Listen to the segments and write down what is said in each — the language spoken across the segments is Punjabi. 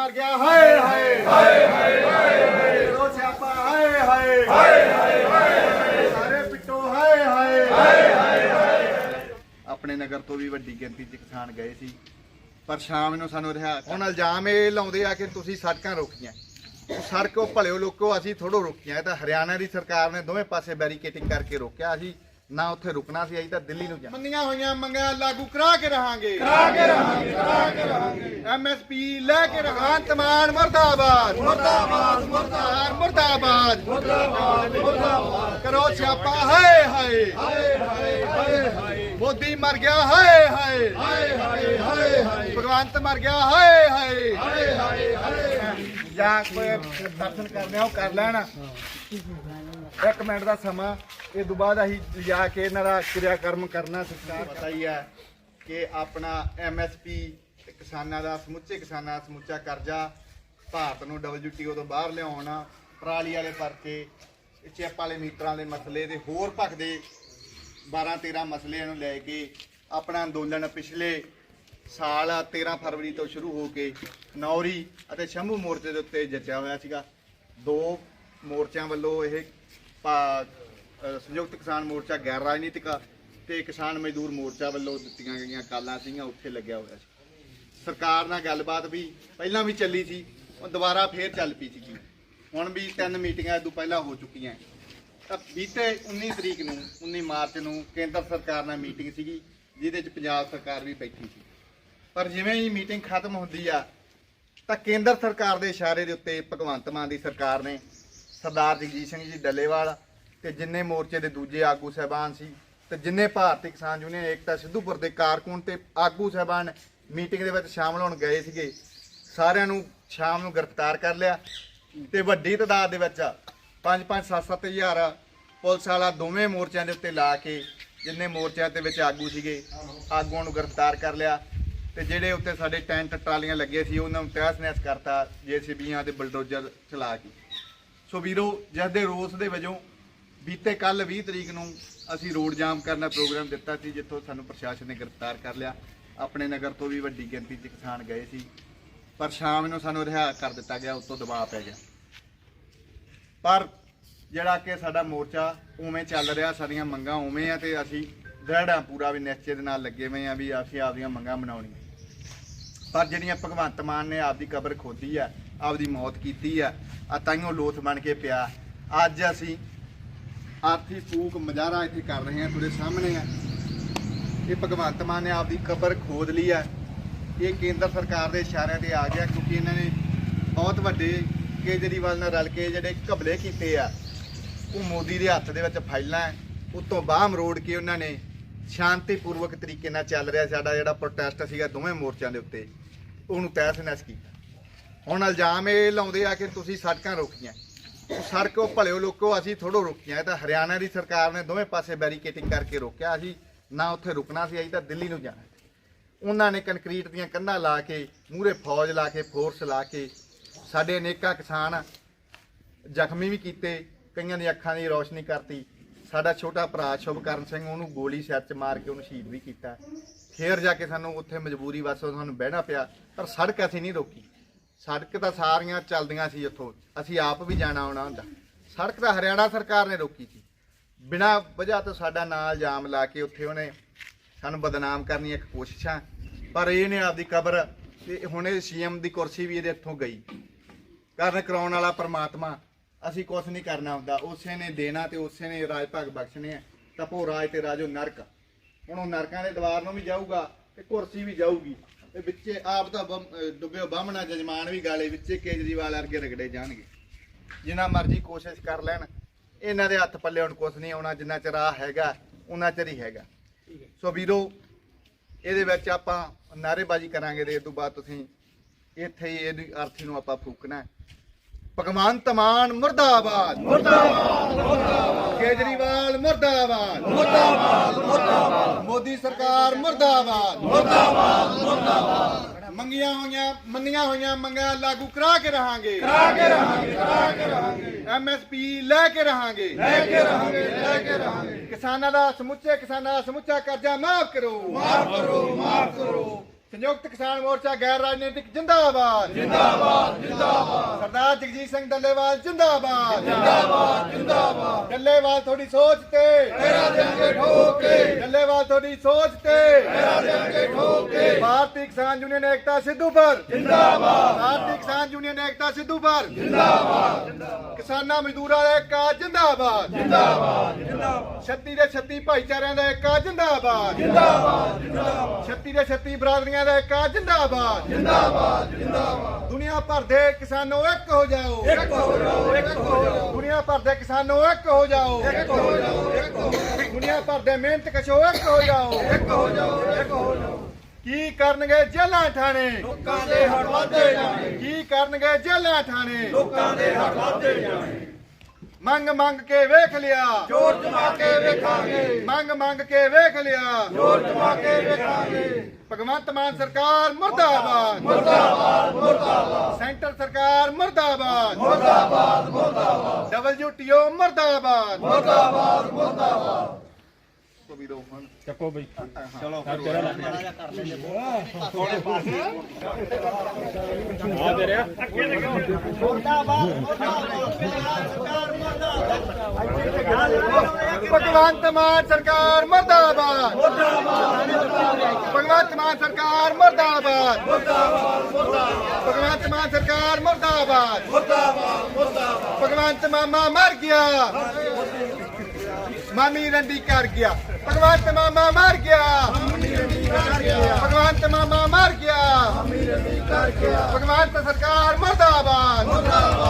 ਮਰ ਗਿਆ, ਹਾਏ ਹਾਏ। ਹਾਏ ਹਾਏ ਹਾਏ ਰੋ ਸਿਆਪਾ, ਹਾਏ ਹਾਏ। ਹਾਏ ਹਾਏ ਸਾਰੇ ਪਿੱਟੋ, ਹਾਏ ਹਾਏ। ਆਪਣੇ ਨਗਰ ਤੋਂ ਵੀ ਵੱਡੀ ਗਿਣਤੀ 'ਚ ਕਿਸਾਨ ਗਏ ਸੀ। ਪਰ ਸ਼ਾਮ ਨੂੰ ਸਾਨੂੰ ਰਿਹਾ, ਹੁਣ ਇਲਜ਼ਾਮ ਇਹ ਲਾਉਂਦੇ ਆ ਕਿ ਤੁਸੀਂ ਸੜਕਾਂ ਰੋਕੀਆਂ। ਉਹ ਸੜਕ ਉਹ ਭਲਿਓ ਲੋਕੋ ਅਸੀਂ ਥੋੜੋ ਰੋਕੀਆਂ, ਇਹ ਤਾਂ ਹਰਿਆਣਾ ਦੀ ਸਰਕਾਰ ਨੇ ਦੋਵੇਂ ਪਾਸੇ ਬੈਰੀਕੇਟਿੰਗ ਕਰਕੇ ਰੋਕਿਆ ਅਸੀਂ ਨਾ ਉੱਥੇ ਰੁਕਣਾ ਸੀ ਅਸੀਂ ਤਾਂ ਦਿੱਲੀ ਨੂੰ ਜਾਣਾ। ਮੰਨੀਆਂ ਹੋਈਆਂ ਮੰਗਾਂ ਲਾਗੂ ਕਰਾ ਕੇ ਰਹਾਂਗੇ। ਕਰਾ ਕੇ ਰਹਾਂਗੇ ਕਰਾ ਕੇ ਰਹਾਂਗੇ। ਐਮਐਸਪੀ ਲੈ ਕੇ ਰਹਾਂ ਤਮਾਨ ਮਰਦਾਬਾਦ। ਮਰਦਾਬਾਦ ਮਰਦਾਬਾਦ। ਮਰਦਾਬਾਦ। ਮਰਦਾਬਾਦ ਮਰਦਾਬਾਦ। ਕਰੋ ਸਿਆਪਾ ਹਾਏ ਹਾਏ। ਹਾਏ ਹਾਏ ਹਾਏ ਮੋਦੀ ਮਰ ਗਿਆ ਹਾਏ ਹਾਏ ਹਾਏ। ਹਾਏ ਹਾਏ ਹਾਏ। ਭਗਵੰਤ ਮਰ ਗਿਆ ਹਾਏ ਹਾਏ। ਹਾਏ ਹਾਏ ਹਾਏ। ਜਾਂ ਕੋਈ ਦਰਸ਼ਨ ਕਰਨੇ ਆ, ਉਹ ਕਰ ਲੈਣ। ਇੱਕ ਮਿੰਟ ਦਾ ਸਮਾਂ। ਇਹ ਤੋਂ ਬਾਅਦ ਅਸੀਂ ਜਾ ਕੇ ਇਹਨਾਂ ਦਾ ਕਿਰਿਆ ਕਰਮ ਕਰਨਾ ਸਰਕਾਰ ਪਤਾ ਹੀ ਹੈ ਕਿ ਆਪਣਾ ਐਮਐਸਪੀ ਕਿਸਾਨਾਂ ਦਾ, ਸਮੁੱਚੇ ਕਿਸਾਨਾਂ ਦਾ ਸਮੁੱਚਾ ਕਰਜ਼ਾ ਭਾਰਤ ਨੂੰ WTO ਤੋਂ ਬਾਹਰ ਲਿਆਉਣਾ, ਪਰਾਲੀ ਵਾਲੇ ਪਰਚੇ, ਚੈਪ ਵਾਲੇ ਮੀਟਰਾਂ ਦੇ ਮਸਲੇ ਦੇ ਹੋਰ ਭਖਦੇ 12 13 ਮਸਲਿਆਂ ਨੂੰ ਲੈ ਕੇ ਆਪਣਾ ਅੰਦੋਲਨ ਪਿਛਲੇ ਸਾਲ 13 ਫਰਵਰੀ ਤੋਂ ਸ਼ੁਰੂ ਹੋ ਕੇ ਨੌਰੀ ਅਤੇ ਸ਼ੰਭੂ ਮੋਰਚੇ ਦੇ ਉੱਤੇ ਜੱਜਿਆ ਹੋਇਆ ਸੀਗਾ। ਦੋ ਮੋਰਚਿਆਂ ਵੱਲੋਂ ਇਹ ਪਾ- ਸੰਯੁਕਤ ਕਿਸਾਨ ਮੋਰਚਾ, ਗੈਰ ਰਾਜਨੀਤਿਕ ਤੇ ਕਿਸਾਨ ਮਜ਼ਦੂਰ ਮੋਰਚਾ ਵੱਲੋਂ ਦਿੱਤੀਆਂ ਗਈਆਂ ਕਾਲਾਂ ਸੀਗੀਆਂ, ਉੱਥੇ ਲੱਗਿਆ ਹੋਇਆ ਸੀ। ਸਰਕਾਰ ਨਾਲ ਗੱਲਬਾਤ ਵੀ ਪਹਿਲਾਂ ਵੀ ਚੱਲੀ ਸੀ ਉਹ ਦੁਬਾਰਾ ਫੇਰ ਚੱਲ ਪਈ ਸੀਗੀ। ਹੁਣ ਵੀ ਤਿੰਨ ਮੀਟਿੰਗਾਂ ਇਹ ਤੋਂ ਪਹਿਲਾਂ ਹੋ ਚੁੱਕੀਆਂ। ਤਾਂ ਬੀਤੇ 19 ਤਰੀਕ ਨੂੰ 19 ਮਾਰਚ ਨੂੰ ਕੇਂਦਰ ਸਰਕਾਰ ਨਾਲ ਮੀਟਿੰਗ ਸੀਗੀ, ਜਿਹਦੇ 'ਚ ਪੰਜਾਬ ਸਰਕਾਰ ਵੀ ਬੈਠੀ ਸੀ। ਪਰ ਜਿਵੇਂ ਹੀ ਮੀਟਿੰਗ ਖਤਮ ਹੁੰਦੀ ਆ, ਤਾਂ ਕੇਂਦਰ ਸਰਕਾਰ ਦੇ ਇਸ਼ਾਰੇ ਦੇ ਉੱਤੇ ਭਗਵੰਤ ਮਾਨ ਦੀ ਸਰਕਾਰ ਨੇ ਸਰਦਾਰ ਜਗਜੀਤ ਸਿੰਘ ਜੀ ਡੱਲੇਵਾਲ ਤੇ ਜਿੰਨੇ ਮੋਰਚੇ ਦੇ ਦੂਜੇ ਆਗੂ ਸਹਿਬਾਨ ਸੀ ਤੇ ਜਿੰਨੇ ਭਾਰਤੀ ਕਿਸਾਨ ਯੂਨੀਅਨ, ਏਕਤਾ ਸਿੱਧੂਪੁਰ ਦੇ ਕਾਰਕੁਨ ਤੇ ਆਗੂ ਸਹਿਬਾਨ ਮੀਟਿੰਗ ਦੇ ਵਿੱਚ ਸ਼ਾਮਲ ਹੋਣ ਗਏ ਸੀਗੇ, ਸਾਰਿਆਂ ਨੂੰ ਸ਼ਾਮ ਨੂੰ ਗ੍ਰਿਫਤਾਰ ਕਰ ਲਿਆ ਤੇ ਵੱਡੀ ਤਾਦਾਦ ਦੇ ਵਿੱਚ 5-5 7-7 ਹਜ਼ਾਰ ਪੁਲਿਸ ਵਾਲਾ ਦੋਵੇਂ ਮੋਰਚਿਆਂ ਦੇ ਉੱਤੇ ਲਾ ਕੇ ਜਿੰਨੇ ਮੋਰਚਿਆਂ ਦੇ ਵਿੱਚ ਆਗੂ ਸੀਗੇ, ਆਗੂਆਂ ਨੂੰ ਗ੍ਰਿਫਤਾਰ ਕਰ ਲਿਆ। ਤੇ ਜਿਹੜੇ ਉੱਤੇ ਸਾਡੇ ਟੈਂਟ ਟਰਾਲੀਆਂ ਲੱਗੇ ਸੀ, ਉਹਨਾਂ ਨੂੰ ਤਹਿਸ ਨਹਿਸ ਕਰਤਾ ਜੇਸੀਬੀਆਂ ਤੇ ਬਲਡੋਜ਼ਰ ਚਲਾ ਕੇ। ਸੋ ਵੀਰੋ ਜਿਸ ਦੇ ਰੋਸ ਦੇ ਵਜੋਂ ਬੀਤੇ ਕੱਲ 20 ਤਰੀਕ ਨੂੰ ਅਸੀਂ ਰੋਡ ਜਾਮ ਕਰਨ ਦਾ ਪ੍ਰੋਗਰਾਮ ਦਿੱਤਾ ਸੀ, ਜਿੱਥੋਂ ਸਾਨੂੰ ਪ੍ਰਸ਼ਾਸਨ ਨੇ ਗ੍ਰਿਫਤਾਰ ਕਰ ਲਿਆ। ਆਪਣੇ ਨਗਰ ਤੋਂ ਵੀ ਵੱਡੀ ਗਿਣਤੀ 'ਚ ਕਿਸਾਨ ਗਏ ਸੀ। ਪਰ ਸ਼ਾਮ ਨੂੰ ਸਾਨੂੰ ਰਿਹਾ ਕਰ ਦਿੱਤਾ ਗਿਆ, ਉੱਤੋਂ ਦਬਾਅ ਪੈ ਗਿਆ। ਪਰ ਜਿਹੜਾ ਕਿ ਸਾਡਾ ਮੋਰਚਾ ਉਵੇਂ ਚੱਲ ਰਿਹਾ, ਸਾਡੀਆਂ ਮੰਗਾਂ ਉਵੇਂ ਆ ਤੇ ਅਸੀਂ ਦ੍ਰਿੜਾਂ ਪੂਰਾ ਵੀ ਨਿਸ਼ਚੇ ਦੇ ਨਾਲ ਲੱਗੇ ਹੋਏ ਆ ਵੀ ਅਸੀਂ ਆਪਦੀਆਂ ਮੰਗਾਂ ਬਣਾਉਣੀਆਂ ਪਰ ਜਿਹੜੀਆਂ ਭਗਵੰਤ ਮਾਨ ਨੇ ਆਪਦੀ ਕਬਰ ਖੋਦੀ ਆ, ਆਪਦੀ ਮੌਤ ਕੀਤੀ ਆ ਆ ਤਾਈਓ ਲੋਥ ਬਣ ਕੇ ਪਿਆ। ਅੱਜ ਅਸੀਂ ਆਰਥੀ ਫੂਕ ਮਜ਼ਾਰਾ ਇੱਥੇ ਕਰ ਰਹੇ ਹਾਂ ਤੁਹਾਡੇ ਸਾਹਮਣੇ ਆ। ਇਹ ਭਗਵੰਤ ਮਾਨ ਨੇ ਆਪਦੀ ਕਬਰ ਖੋਦ ਲਈ ਆ। ਇਹ ਕੇਂਦਰ ਸਰਕਾਰ ਦੇ ਇਸ਼ਾਰਿਆਂ ਤੇ ਆ ਗਿਆ ਕਿਉਂਕਿ ਇਹਨਾਂ ਨੇ ਬਹੁਤ ਵੱਡੇ ਕੇਜਰੀਵਾਲ ਨਾਲ ਰਲ ਕੇ ਜਿਹੜੇ ਘਬਲੇ ਕੀਤੇ ਆ, ਉਹ ਮੋਦੀ ਦੇ ਹੱਥ ਦੇ ਵਿੱਚ ਫਾਈਲਾਂ ਹੈ। ਉੱਤੋਂ ਬਾਹਮ ਰੋੜ ਕੇ ਉਹਨਾਂ ਨੇ ਸ਼ਾਂਤੀਪੂਰਵਕ ਤਰੀਕੇ ਨਾਲ ਚੱਲ ਰਿਹਾ ਸਾਡਾ ਜਿਹੜਾ ਪ੍ਰੋਟੈਸਟ ਸੀਗਾ ਦੋਵੇਂ ਮੋਰਚਿਆਂ ਦੇ ਉੱਤੇ, ਉਹਨੂੰ ਤਹਿਸ ਨਹਿਸ ਕੀਤਾ। ਹੁਣ ਇਲਜ਼ਾਮ ਇਹ ਲਾਉਂਦੇ ਆ ਕਿ ਤੁਸੀਂ ਸੜਕਾਂ ਰੋਕੀਆਂ। ਉਹ ਸੜਕ ਉਹ ਭਲਿਓ ਲੋਕੋ ਅਸੀਂ ਥੋੜੋ ਰੋਕੀਆਂ, ਇਹ ਤਾਂ ਹਰਿਆਣਾ ਦੀ ਸਰਕਾਰ ਨੇ ਦੋਵੇਂ ਪਾਸੇ ਬੈਰੀਕੇਟਿੰਗ ਕਰਕੇ ਰੋਕਿਆ ਅਸੀਂ ਨਾ ਉੱਥੇ ਰੁਕਣਾ ਸੀ, ਅਸੀਂ ਤਾਂ ਦਿੱਲੀ ਨੂੰ ਜਾਣਾ ਉਹਨਾਂ ਨੇ ਕੰਕਰੀਟ ਦੀਆਂ ਕੰਧਾਂ ਲਾ ਕੇ, ਮੂਹਰੇ ਫੌਜ ਲਾ ਕੇ ਫੋਰਸ ਲਾ ਕੇ, ਸਾਡੇ ਅਨੇਕਾਂ ਕਿਸਾਨ ਜ਼ਖਮੀ ਵੀ ਕੀਤੇ, ਕਈਆਂ ਦੀ ਅੱਖਾਂ ਦੀ ਰੋਸ਼ਨੀ ਕਰਤੀ। ਸਾਡਾ ਛੋਟਾ ਭਰਾ ਸ਼ੁਭਕਰਨ ਸਿੰਘ, ਉਹਨੂੰ ਗੋਲੀ ਸਿਰ 'ਚ ਮਾਰ ਕੇ ਉਹਨੂੰ ਸ਼ਹੀਦ ਵੀ ਕੀਤਾ। ਫੇਰ ਜਾ ਕੇ ਸਾਨੂੰ ਉੱਥੇ ਮਜਬੂਰੀ ਵਸੋਂ ਸਾਨੂੰ ਬਹਿਣਾ ਪਿਆ, ਪਰ ਸੜਕ ਅਸੀਂ ਨਹੀਂ ਰੋਕੀ। ਸੜਕ ਤਾਂ ਸਾਰੀਆਂ ਚੱਲਦੀਆਂ ਸੀ ਉੱਥੋਂ, ਅਸੀਂ ਆਪ ਵੀ ਜਾਣਾ ਆਉਣਾ ਹੁੰਦਾ। ਸੜਕ ਤਾਂ ਹਰਿਆਣਾ ਸਰਕਾਰ ਨੇ ਰੋਕੀ ਸੀ। ਬਿਨਾਂ ਵਜ੍ਹਾ ਤੋਂ ਸਾਡਾ ਨਾਲ ਜਾਮ ਲਾ ਕੇ ਉੱਥੇ ਉਹਨੇ ਸਾਨੂੰ ਬਦਨਾਮ ਕਰਨੀ ਇੱਕ ਕੋਸ਼ਿਸ਼ਾਂ, ਪਰ ਇਹਨੇ ਆਪਦੀ ਕਬਰ ਤੇ ਹੁਣ ਇਹ ਸੀਐਮ ਦੀ ਕੁਰਸੀ ਵੀ ਇਹਦੇ ਇੱਥੋਂ ਗਈ। ਕਰਨ ਕਰਾਉਣ ਵਾਲਾ ਪਰਮਾਤਮਾ ਅਸੀਂ ਕੁਝ ਨਹੀਂ ਕਰਨਾ ਹੁੰਦਾ। ਉਸੇ ਨੇ ਦੇਣਾ ਤੇ ਉਸੇ ਨੇ ਰਾਜ ਭਾਗ ਬਖਸ਼ਣੇ ਆ। ਤਪੋ ਰਾਜ ਤੇ ਰਾਜੋ ਨਰਕ। ਹੁਣ ਉਹ ਨਰਕਾਂ ਦੇ ਦਵਾਰ ਨੂੰ ਵੀ ਜਾਊਗਾ ਤੇ ਕੁਰਸੀ ਵੀ ਜਾਊਗੀ। ਤੇ ਵਿੱਚੇ ਆਪ ਅਹ ਡੁੱਬਿਓ ਬਾਹਮਣਾ ਜਜਮਾਨ ਵੀ ਗਾਲੇ ਵਿੱਚੇ ਕੇਜਰੀਵਾਲ ਵਰਗੇ ਰਗੜੇ ਜਾਣਗੇ। ਜਿੰਨਾ ਮਰਜ਼ੀ ਕੋਸ਼ਿਸ਼ ਕਰ ਲੈਣ। ਇਹਨਾਂ ਦੇ ਹੱਥ ਪੱਲੇ ਹੁਣ ਕੁਝ ਨਹੀਂ ਆਉਣਾ ਜਿੰਨਾ ਚਿਰ ਆ ਹੈਗਾ ਉਹਨਾਂ ਚਿਰ ਹੀ ਹੈਗਾ। ਸੋ ਵੀਰੋ ਇਹਦੇ ਵਿੱਚ ਆਪਾਂ ਨਾਅਰੇਬਾਜ਼ੀ ਕਰਾਂਗੇ ਤੇ ਇਸ ਤੋਂ ਬਾਅਦ ਤੁਸੀਂ ਇੱਥੇ ਹੀ ਇਹਦੀ ਅਰਥੀ ਨੂੰ ਆਪਾਂ ਫੂਕਣਾ। ਭਗਵੰਤ ਮਾਨ ਮੁਰਦਾਬਾਦ। ਮੁਰਦਾਬਾਦ। ਮੁਰਦਾਬਾਦ ਕੇਜਰੀਵਾਲ ਮੁਰਦਾਬਾਦ। ਮੁਰਦਾਬਾਦ। ਮੁਰਦਾਬਾਦ ਮੋਦੀ ਸਰਕਾਰ ਮੁਰਦਾਬਾਦ। ਮੁਰਦਾਬਾਦ। ਮੁਰਦਾਬਾਦ ਮੰਗੀਆਂ ਹੋਈਆਂ ਮੰਨੀਆਂ ਹੋਈਆਂ ਮੰਗਾਂ ਲਾਗੂ ਕਰਾ ਕੇ ਰਹਾਂਗੇ। ਕਰਾ ਕੇ ਰਹਾਂਗੇ ਕਰਾ ਕੇ ਰਹਾਂਗੇ। ਐਮਐਸਪੀ ਲੈ ਕੇ ਰਹਾਂਗੇ। ਲੈ ਕੇ ਰਹਾਂਗੇ ਲੈ ਕੇ ਰਹਾਂਗੇ। ਕਿਸਾਨਾਂ ਦਾ ਸਮੁੱਚੇ ਕਿਸਾਨਾਂ ਦਾ ਸਮੁੱਚਾ ਕਰਜ਼ਾ ਮਾਫ ਕਰੋ। ਮਾਫ ਕਰੋ ਮਾਫ ਕਰੋ। ਸੰਯੁਕਤ ਕਿਸਾਨ ਮੋਰਚਾ ਗੈਰ ਰਾਜਨੀਤਿਕ ਜਿੰਦਾਬਾਦ। ਜਿੰਦਾਬਾਦ ਜਿੰਦਾਬਾਦ। ਸਰਦਾਰ ਜਗਜੀਤ ਸਿੰਘ ਡੱਲੇਵਾਲ ਜਿੰਦਾਬਾਦ। ਜਿੰਦਾਬਾਦ ਜਿੰਦਾਬਾਦ। ਡੱਲੇਵਾਲ ਤੁਹਾਡੀ ਸੋਚ ਤੇ। ਮੇਰਾ ਦੇਂਗੇ ਠੋਕ। ਕੇ ਡੱਲੇਵਾਲ ਤੁਹਾਡੀ ਸੋਚ ਤੇ। ਮੇਰਾ ਦੇਂਗੇ ਠੋਕ। ਕੇ ਭਾਰਤੀ ਕਿਸਾਨ ਯੂਨੀਅਨ ਏਕਤਾ ਸਿੱਧੂਪੁਰ ਜਿੰਦਾਬਾਦ। ਭਾਰਤੀ ਕਿਸਾਨ ਯੂਨੀਅਨ ਏਕਤਾ ਸਿੱਧੂਪੁਰ ਜਿੰਦਾਬਾਦ। ਕਿਸਾਨਾਂ ਮਜ਼ਦੂਰਾਂ ਦਾ ਏਕਾ ਜਿੰਦਾਬਾਦ ਜਿੰਦਾਬਾਦ। ਜਿੰਦਾਬਾਦ। 36 ਦੇ 36 ਭਾਈਚਾਰਿਆਂ ਦਾ ਏਕਾ ਜਿੰਦਾਬਾਦ। 36 ਦੇ 36 ਬਰਾਦਰੀਆਂ ਦਾ ਇੱਕ ਆ ਜਿੰਦਾਬਾਦ। ਜਿੰਦਾਬਾਦ ਜਿੰਦਾਬਾਦ। ਦੁਨੀਆ ਭਰ ਦੇ ਕਿਸਾਨੋ ਇੱਕ ਹੋ ਜਾਓ। ਇੱਕ ਹੋ ਜਾਓ ਇੱਕ ਹੋ ਜਾਓ। ਦੁਨੀਆ ਭਰ ਦੇ ਕਿਸਾਨੋ ਇੱਕ ਹੋ ਜਾਓ। ਇੱਕ ਹੋ ਜਾਓ ਇੱਕ ਹੋ ਜਾਓ। ਦੁਨੀਆ ਭਰ ਦੇ ਮਿਹਨਤ ਕਸ਼ੋ ਇੱਕ ਹੋ ਜਾਓ। ਇੱਕ ਹੋ ਜਾਓ ਇੱਕ ਹੋ ਜਾਓ। ਕੀ ਕਰਨਗੇ ਜੇਲਾਂ ਠਾਣੇ? ਲੋਕਾਂ ਦੇ ਹੜ ਵਾਧੇ ਜਾਣੇ। ਕੀ ਕਰਨਗੇ ਜੇਲਾਂ ਠਾਣੇ? ਲੋਕਾਂ ਦੇ ਹੜ ਵਾਧੇ ਜਾਣੇ। ਮੰਗ ਮੰਗ ਕੇ ਵੇਖ ਲਿਆ। ਜੋਰ ਜਮਾ ਕੇ ਵੇਖਾਂਗੇ। ਮੰਗ ਮੰਗ ਕੇ ਵੇਖ ਲਿਆ। ਜੋਰ ਜਮਾ ਕੇ ਵੇਖਾਂਗੇ। ਭਗਵੰਤ ਮਾਨ ਸਰਕਾਰ ਮੁਰਦਾਬਾਦ। ਮੁਰਦਾਬਾਦ ਮੁਰਦਾਬਾਦ। ਸੈਂਟਰ ਸਰਕਾਰ ਮੁਰਦਾਬਾਦ। ਮੁਰਦਾਬਾਦ ਮੁਰਦਾਬਾਦ। ਡਬਲਯੂਟੀਓ ਮੁਰਦਾਬਾਦ। ਮੁਰਦਾਬਾਦ ਮੁਰਦਾਬਾਦ। ਚੱਕੋ ਬਈ। ਚਲੋ ਆ ਦੇ ਰਿਹਾ। ਭਗਵੰਤ ਮਾਨ ਸਰਕਾਰ ਮੁਰਦਾਬਾਦ। ਮੁਰਦਾਬਾਦ ਭਗਵੰਤ ਮਾਨ ਸਰਕਾਰ ਮੁਰਦਾਬਾਦ। ਮੁਰਦਾਬਾਦ ਭਗਵੰਤ ਮਾਨ ਸਰਕਾਰ ਮੁਰਦਾਬਾਦ ਮੁਰਦਾਬਾਦ ਮੁਰਦਾਬਾਦ। ਭਗਵੰਤ ਮਾਮਾ ਮਰ ਗਿਆ। ਮਾਮੀ ਰੰਡੀ ਕਰ ਗਿਆ। ਭਗਵੰਤ ਮਾਮਾ ਮਾਰ ਗਿਆ। ਭਗਵੰਤ ਮਾਮਾ ਮਾਰ ਗਿਆ। ਭਗਵਾਨ ਭਗਵੰਤ ਸਰਕਾਰ ਮੁਰਦਾਬਾਦ ਮੁਰਦਾਬਾਦ।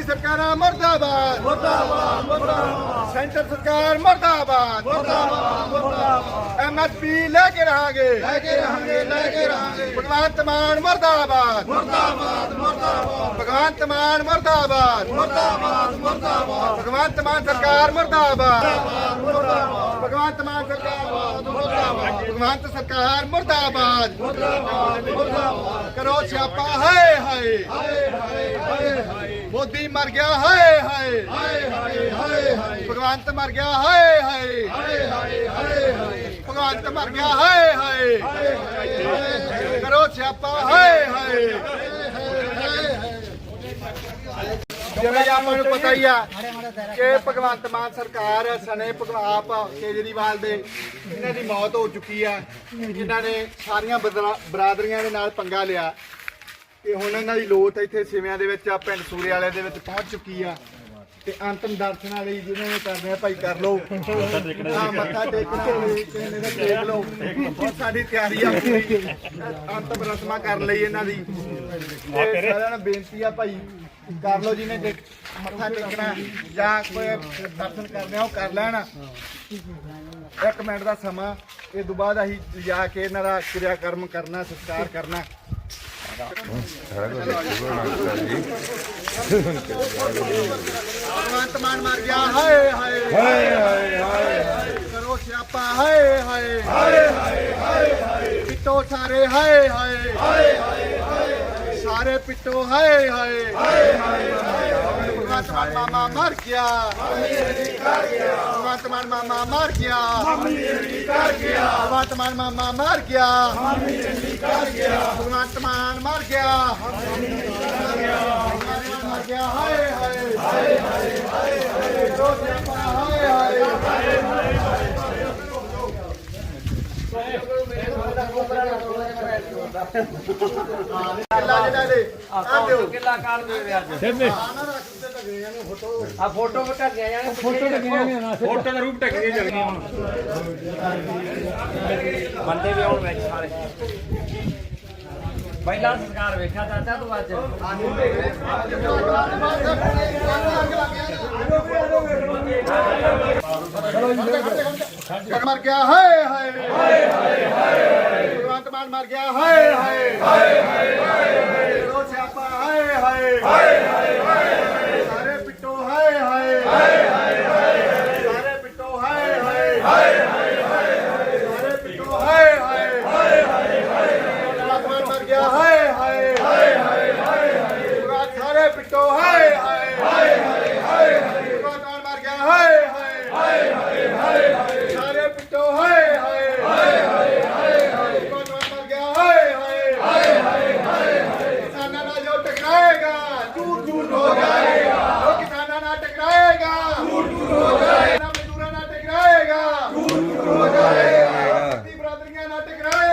ਵਿਰੋਧੀ ਸਰਕਾਰਾਂ ਮੁਰਦਾਬਾਦ। ਮੁਰਦਾਬਾਦ ਮੁਰਦਾਬਾਦ। ਸੈਂਟਰ ਸਰਕਾਰ ਮੁਰਦਾਬਾਦ। ਮੁਰਦਾਬਾਦ ਮੁਰਦਾਬਾਦ। ਐਮਐਸਪੀ ਲੈ ਕੇ ਰਹਾਂਗੇ। ਲੈ ਕੇ ਰਹਾਂਗੇ ਲੈ ਕੇ ਰਹਾਂਗੇ। ਭਗਵੰਤ ਮਾਨ ਮੁਰਦਾਬਾਦ। ਮੁਰਦਾਬਾਦ ਮੁਰਦਾਬਾਦ। ਭਗਵੰਤ ਮਾਨ ਮੁਰਦਾਬਾਦ। ਮੁਰਦਾਬਾਦ ਮੁਰਦਾਬਾਦ। ਭਗਵੰਤ ਮਾਨ ਸਰਕਾਰ ਮੁਰਦਾਬਾਦ। ਮੁਰਦਾਬਾਦ ਭਗਵੰਤ ਮਾਨ ਸਰਕਾਰ ਭਗਵੰਤ ਸਰਕਾਰ ਮੁਰਦਾਬਾਦ ਮੁਰਦਾਬਾਦ ਮੁਰਦਾਬਾਦ ਕਰੋ ਛਾਪਾ ਹਾਏ ਹਾਏ ਹਾਏ ਹਾਏ ਮੋਦੀ ਮਰ ਗਿਆ ਹਾਏ ਹਾਏ ਹਾਏ ਹਾਏ ਭਗਵੰਤ ਮਰ ਗਿਆ ਹਾਏ ਹਾਏ ਹਾਏ ਹਾਏ ਭਗਵੰਤ ਮਰ ਗਿਆ ਹਾਏ ਹਾਏ ਹਾਏ ਹਾਏ ਕਰੋ ਛਾਪਾ ਹਾਏ ਹਾਏ ਜਿਵੇਂ ਆਪਾਂ ਨੂੰ ਪਤਾ ਹੀ ਆ ਕਿ ਭਗਵੰਤ ਮਾਨ ਸਰਕਾਰ ਸਣੇ ਭਗਵਾਪ ਕੇਜਰੀਵਾਲ ਦੇ ਇਹਨਾਂ ਦੀ ਮੌਤ ਹੋ ਚੁੱਕੀ ਆ, ਜਿਨ੍ਹਾਂ ਨੇ ਸਾਰੀਆਂ ਬਰਾਦਰੀਆਂ ਦੇ ਨਾਲ ਪੰਗਾ ਲਿਆ। ਤੇ ਹੁਣ ਇਹਨਾਂ ਦੀ ਲੋਥ ਇੱਥੇ ਸਿਵਿਆਂ ਦੇ ਵਿੱਚ ਆ, ਪਿੰਡ ਸੂਰੇ ਵਾਲੇ ਦੇ ਵਿੱਚ ਪਹੁੰਚ ਚੁੱਕੀ ਆ। ਤੇ ਅੰਤਮ ਦਰਸ਼ਨਾਂ ਲਈ ਜਿਹਨਾਂ ਨੇ ਕਰਨੇ ਆ ਭਾਈ ਕਰ ਲਓ। ਹਾਂ, ਮੱਥਾ ਟੇਕਣਾ ਹੋਵੇ ਕਿਸੇ ਨੇ ਟੇਕ ਲਓ। ਸਾਡੀ ਤਿਆਰੀ ਆ ਪੂਰੀ। ਅੰਤਮ ਰਸਮਾਂ ਕਰ ਲਈ ਇਹਨਾਂ ਦੀ। ਸਾਰਿਆਂ ਨੂੰ ਬੇਨਤੀ ਆ ਭਾਈ ਕਰ ਲਓ ਜਿਹਨੇ ਟੇਕ ਮੱਥਾ ਟੇਕਣਾ ਜਾਂ ਕੋਈ ਦਰਸ਼ਨ ਕਰਨੇ ਆ, ਉਹ ਕਰ ਲੈਣ। ਇੱਕ ਮਿੰਟ ਦਾ ਸਮਾਂ। ਇਹ ਤੋਂ ਬਾਅਦ ਅਸੀਂ ਜਾ ਕੇ ਇਹਨਾਂ ਦਾ ਕਿਰਿਆ ਕਰਮ ਕਰਨਾ, ਸੰਸਕਾਰ ਕਰਨਾ। ਭਗਵੰਤ ਮਾਨ ਮਰ ਗਿਆ। ਹਾਏ ਹਾਏ ਹਾਏ ਹਾਏ ਹਾਏ। ਕਰੋ ਸਿਆਪਾ। ਹਾਏ ਹਾਏ ਹਾਏ। ਹਾਏ ਹਾਏ ਪਿੱਟੋ ਸਾਰੇ ਹਾਏ ਹਾਏ ਹਾਏ ਹਾਏ। ਸਾਰੇ ਪਿੱਟੋ ਹਾਏ ਹਾਏ ਹਾਏ ਹਾਏ ਭਗਵੰਤ ਮਾਨ ਮਾਮਾ ਮਰ ਗਿਆ ਭਗਵੰਤ ਮਾਨ ਮਾਮਾ ਮਰ ਗਿਆ ਭਗਵੰਤ ਮਾਨ ਮਾਮਾ ਮਰ ਗਿਆ ਭਗਵੰਤ ਮਾਨ ਮਰ ਗਿਆ ਮਰ ਗਿਆ ਹਾਏ ਹਾਏ ਅੱਲਾ ਜਿਹੜਾ ਦੇ ਆ ਦਿਓ ਕਿੱਲਾ ਕਾਲ ਦੇ ਰਿਹਾ ਅੱਜ। ਸਿਰ ਨੇ ਆ ਫੋਟੋ। ਬਟਾ ਗਿਆ ਯਾਰ ਫੋਟੋ ਤੇ ਗਿਆ ਨਹੀਂ ਫੋਟੋ ਦਾ ਰੂਪ ਢੱਕ ਕੇ ਚੱਲ ਗਈ ਹੁਣ। ਬੰਦੇ ਵੀ ਆਉਣ ਵਿੱਚ ਸਾਰੇ। ਪਹਿਲਾ ਸੰਸਕਾਰ ਵੇਖਿਆ ਚਾਚਾ ਤੂੰ ਅੱਜ। ਮਰ ਗਿਆ ਹਾਏ ਹਾਏ। ਹਾਏ ਹਾਏ ਭਗਵੰਤ ਮਾਨ ਮਰ ਗਿਆ। ਹਾਏ ਹਾਏ ਹਾਏ ਹਾਏ ਰੋ ਸਿਆਪਾ, ਹਾਏ ਹਾਏ ਹਾਏ ਸਾਰੇ ਪਿੱਟੋ, ਹਾਏ ਹਾਏ। ਸਾਰੇ ਪਿੱਟੋ, ਹਾਏ ਹਾਏ। ਸਾਰੇ ਪਿੱਟੋ, ਹਾਏ ਹਾਏ। ਭਗਵੰਤ ਮਾਨ ਮਰ ਗਿਆ, ਹਾਏ ਹਾਏ। ਪਿੱਟੋ ਹਾਏ ਹਾਏ ਹਾਏ ਹਾਏ। ਹਾਏ ਕੌਣ ਮਰ ਗਿਆ, ਹਾਏ। Até grande!